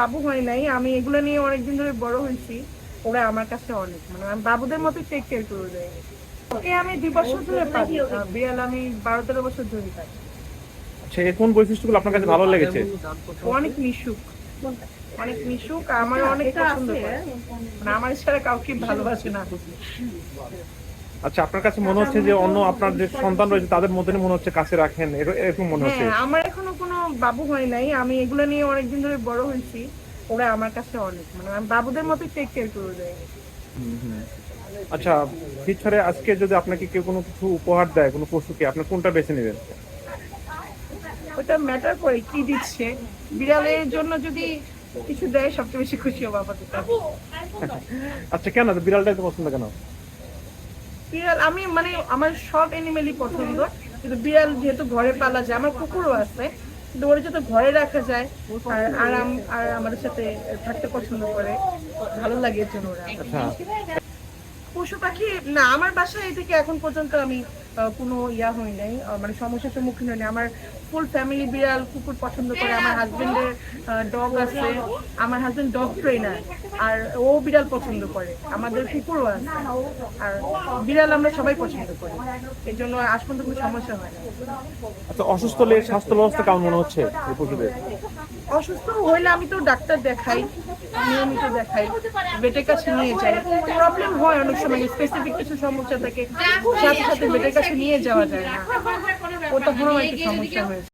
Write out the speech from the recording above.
বাবু হয় নাই। আমি এগুলো নিয়ে অনেকদিন ধরে বড় হয়েছি। ওরা আমার কাছে অনেক। মানে আমি বাবুদের মতো টেক কেয়ার করে দেয়। ওকে আমি দুই বছর ধরে পাই বিড়াল আমি বারো তেরো বছর ধরে পাই। আচ্ছা এর কোন বৈশিষ্ট্যগুলো আপনার কাছে ভালো লেগেছে? ও অনেক মিশুক। অনেক মিশুক। আমার অনেক পছন্দ করে। মানে আমার ছাড়া কাউকে ভালোবাসে না। আচ্ছা আপনার কাছে মনে হচ্ছে যে অন্য আপনার যে সন্তান রয়েছে তাদের মধ্যে মনে হচ্ছে কাছে রাখেন? এরকম মনে হচ্ছে? হ্যাঁ আমার এখনও কোনো বাবু হয় নাই। আমি এগুলো নিয়ে অনেকদিন ধরে বড় হয়েছি। ওরা আমার কাছে অনেক। মানে আমি বাবুদের মতো টেক কেয়ার করে দেয়। আচ্ছা ফিউচারে আজকে যদি আপনাকে কেউ কোনো কিছু উপহার দেয় কোনো পশুকে আপনি কোনটা বেছে নেবেন? ওটা ম্যাটার করে কি দিচ্ছে। বিড়ালের জন্য যদি কিছু দেয় সবচেয়ে বেশি খুশি হব আপাতত। আচ্ছা কেন? বিড়ালটাই তো পছন্দ কেন? বিড়াল আমি মানে আমার সব অ্যানিমেলই পছন্দ। কিন্তু বিড়াল যেহেতু ঘরে পালা যায় আমার কুকুরও আছে কিন্তু ওরা যেহেতু ঘরে রাখা যায় আর আরাম আর আমাদের সাথে থাকতে পছন্দ করে ভালো লাগে এর জন্য ওরা। আচ্ছা। পশু পাখি না আমার বাসায় এই থেকে এখন পর্যন্ত আমি কোনো ইয়া হয় নাই মানে সমস্যার সম্মুখীন হই নাই। আমার ফুল ফ্যামিলি বিড়াল কুকুর পছন্দ করে আমার হাজবেন্ডের ডগ আছে আমার হাজবেন্ড ডগ ট্রেনার আর ও বিড়াল পছন্দ করে আমাদের কুকুরও আছে আর বিড়াল আমরা সবাই পছন্দ করি এই জন্য আজ পর্যন্ত কোনো সমস্যা হয় না আচ্ছা অসুস্থ হলে স্বাস্থ্য ব্যবস্থা কেমন মনে হচ্ছে অসুস্থ হইলে আমি তো ডাক্তার দেখাই নিয়মিত দেখাই বেটের কাছে নিয়ে যাই প্রবলেম হয় অনেক সময় স্পেসিফিক কিছু সমস্যা থাকে সাথে সাথে বেটের কাছে নিয়ে যাওয়া যায় না ও তখনও একটু সমস্যা হয়েছে